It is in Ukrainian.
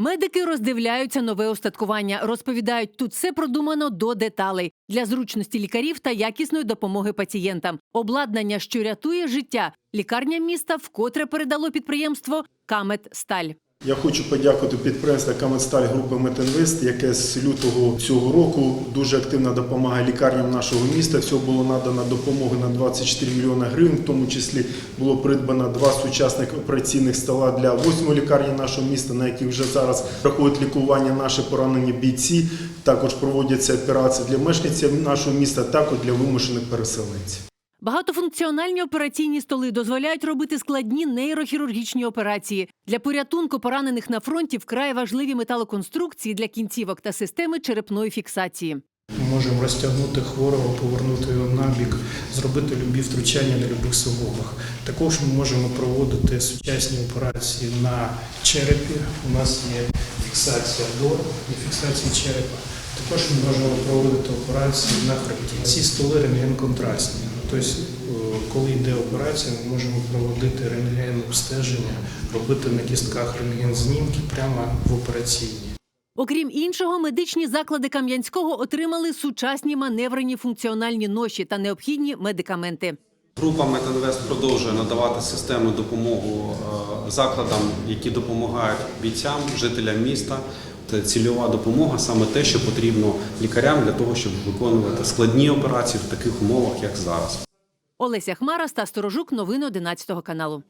Медики роздивляються нове устаткування. Розповідають, тут все продумано до деталей для зручності лікарів та якісної допомоги пацієнтам. Обладнання, що рятує життя. Лікарня міста вкотре передало підприємство Камет Сталь. Я хочу подякувати підприємству Каменсталь групи Метинвест, яке з лютого цього року дуже активно допомагає лікарням нашого міста. Всього було надано допомоги на 24 мільйони гривень. В тому числі було придбано два сучасних операційних стола для восьмої лікарні нашого міста, на яких вже зараз проходить лікування наші поранені бійці. Також проводяться операції для мешканців нашого міста, також для вимушених переселенців. Багатофункціональні операційні столи дозволяють робити складні нейрохірургічні операції. Для порятунку поранених на фронті вкрай важливі металоконструкції для кінцівок та системи черепної фіксації. Ми можемо розтягнути хворого, повернути його на бік, зробити любі втручання на любих суглобах. Також ми можемо проводити сучасні операції на черепі. У нас є фіксація до і фіксація черепа. Також ми можемо проводити операції на хребті. Ці столи рентген-контрастні. Тобто, е, коли йде операція, ми можемо проводити рентген обстеження, робити на кістках рентген-знімки прямо в операційній. Окрім іншого, медичні заклади Кам'янського отримали сучасні маневрені функціональні ноші та необхідні медикаменти. Група Метинвест продовжує надавати системну допомогу е, закладам, які допомагають бійцям, жителям міста. Це цільова допомога саме те, що потрібно лікарям для того, щоб виконувати складні операції в таких умовах, як зараз. Олеся Хмара, Стас Сторожук, новини 11 каналу.